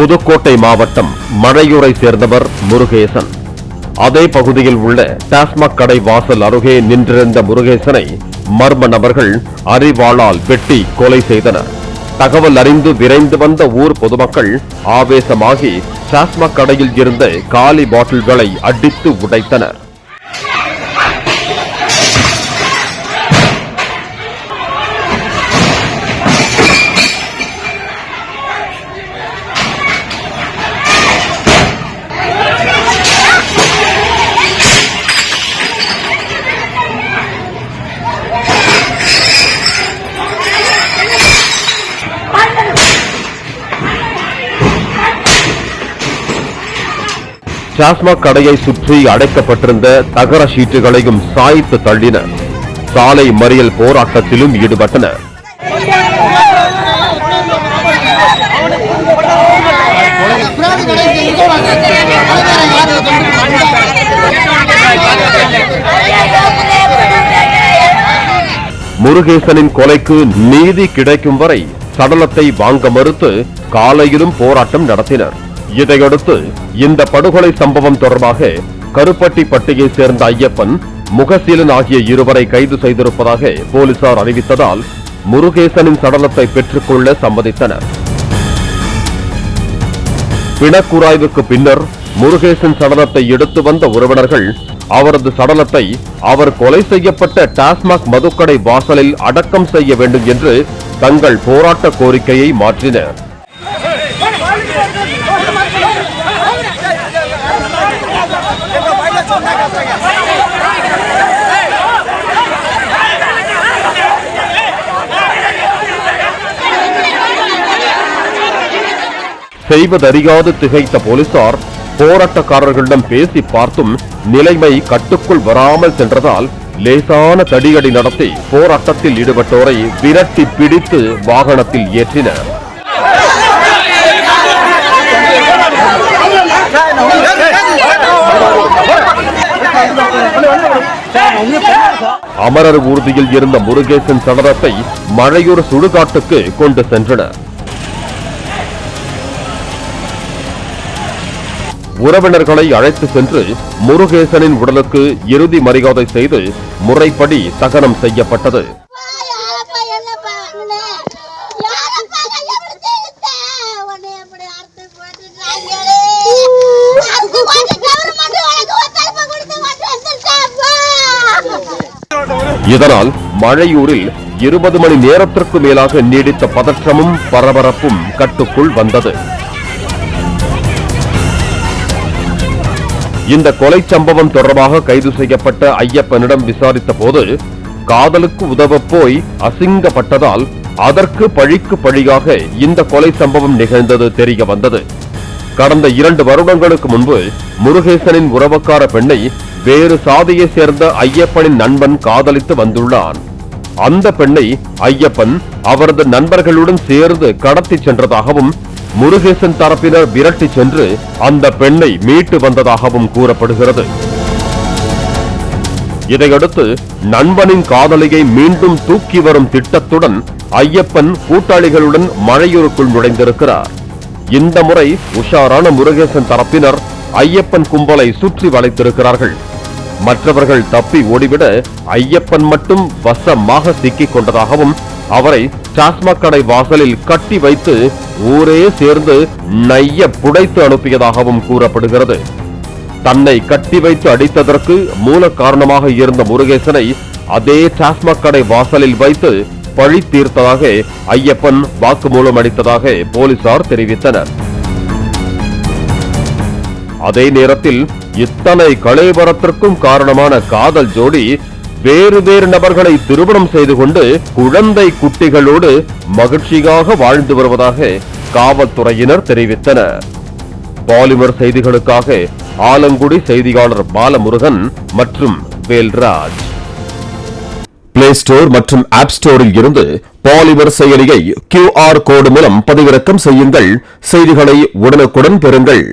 புதுக்கோட்டை மாவட்டம் மழையூரை சேர்ந்தவர் முருகேசன். அதே பகுதியில் உள்ள டாஸ்மாக் கடை வாசல் அருகே நின்றிருந்த முருகேசனை மர்ம நபர்கள் அரிவாளால் வெட்டி கொலை செய்தனர். தகவல் அறிந்து விரைந்து வந்த ஊர் பொதுமக்கள் ஆவேசமாகி டாஸ்மாக் கடையில் இருந்த காலி பாட்டில்களை அடித்து உடைத்தனர். டாஸ்மாக் கடையை சுற்றி அடைக்கப்பட்டிருந்த தகர ஷீட்டுகளையும் சாய்த்து தள்ளினர் சாலை மறியல் போராட்டத்திலும் ஈடுபட்டனர் முருகேசனின் கொலைக்கு நீதி கிடைக்கும் வரை சடலத்தை வாங்க மறுத்து காலையிலும் போராட்டம் நடத்தினர். இதையடுத்து இந்த படுகொலை சம்பவம் தொடர்பாக கருப்பட்டி பட்டியை சேர்ந்த ஐயப்பன் முகசீலன் ஆகிய இருவரை கைது செய்திருப்பதாக போலீசார் அறிவித்ததால் முருகேசனின் சடலத்தை பெற்றுக்கொள்ள சம்மதித்தனர். பிணக்குராய்வுக்கு பின்னர் முருகேசன் சடலத்தை எடுத்து வந்த உறவினர்கள் அவரது சடலத்தை அவர் கொலை செய்யப்பட்ட டாஸ்மாக் மதுக்கடை வாசலில் அடக்கம் செய்ய வேண்டும் என்று தங்கள் போராட்ட கோரிக்கையை மாற்றினர். செய்வதறியாது திகைத்த போலீசார் போராட்டக்காரர்களிடம் பேசி பார்த்தும் நிலைமை கட்டுக்குள் வராமல் சென்றதால் லேசான தடியடி நடத்தி போராட்டத்தில் ஈடுபட்டோரை விரட்டி பிடித்து வாகனத்தில் ஏற்றினர். அமரர் ஊர்தியில் இருந்த முருகேசன் சடலத்தை மழையூர் சுடுகாட்டுக்கு கொண்டு சென்றனர். உறவினர்களை அழைத்து சென்று முருகேசனின் உடலுக்கு இறுதி மரியாதை செய்து முறைப்படி தகனம் செய்யப்பட்டது. இதனால் மழையூரில் இருபது மணி நேரத்திற்கு மேலாக நீடித்த பதற்றமும் பரபரப்பும் கட்டுக்குள் வந்தது. இந்த கொலை சம்பவம் தொடர்பாக கைது செய்யப்பட்ட ஐயப்பனிடம் விசாரித்த போது காதலுக்கு உதவ போய் அசிங்கப்பட்டதால் அதற்கு பழிக்கு பழியாக இந்த கொலை சம்பவம் நிகழ்ந்தது தெரிய வந்தது. கடந்த இரண்டு வருடங்களுக்கு முன்பு முருகேசனின் உறவக்கார பெண்ணை வேறு சாதியை சேர்ந்த ஐயப்பனின் நண்பன் காதலித்து வந்துள்ளான். அந்த பெண்ணை ஐயப்பன் அவரது நண்பர்களுடன் சேர்ந்து கடத்தி சென்றதாகவும் முருகேசன் தரப்பினர் விரட்டி சென்று அந்த பெண்ணை மீட்டு வந்ததாகவும் கூறப்படுகிறது. இதையடுத்து நண்பனின் காதலியை மீண்டும் தூக்கி வரும் திட்டத்துடன் ஐயப்பன் கூட்டாளிகளுடன் மழையூருக்குள் நுழைந்திருக்கிறார். இந்த முறை உஷாரான முருகேசன் தரப்பினர் ஐயப்பன் கும்பலை சுற்றி வளைத்திருக்கிறார்கள். மற்றவர்கள் தப்பி ஓடிவிட ஐயப்பன் மட்டும் வசமாக சிக்கிக் கொண்டதாகவும் அவரை டாஸ்மாக் கடை வாசலில் கட்டி வைத்து ஊரே சேர்ந்து நைய புடைத்து அனுப்பியதாகவும் கூறப்படுகிறது. தன்னை கட்டி வைத்து அடித்ததற்கு மூல காரணமாக இருந்த முருகேசனை அதே டாஸ்மாக் கடை வாசலில் வைத்து பழி தீர்த்ததாக ஐயப்பன் வாக்குமூலம் அளித்ததாக போலீசார் தெரிவித்தனர். அதே நேரத்தில் இத்தனை கலைவரத்திற்கும் காரணமான காதல் ஜோடி வேறு வேறு நபர்களை திருமணம் செய்து கொண்டு குழந்தை குட்டிகளோடு மகிழ்ச்சியாக வாழ்ந்து வருவதாக காவல்துறையினர் தெரிவித்தனர். பாலிமர் செய்திகளுக்காக ஆலங்குடி செய்தியாளர் பாலமுருகன் மற்றும் வேல்ராஜ். பிளே ஸ்டோர் மற்றும் ஆப் ஸ்டோரில் இருந்து பாலிமர் செயலியை கியூஆர் கோடு மூலம் பதிவிறக்கம் செய்யுங்கள். செய்திகளை உடனுக்குடன் பெறுங்கள்.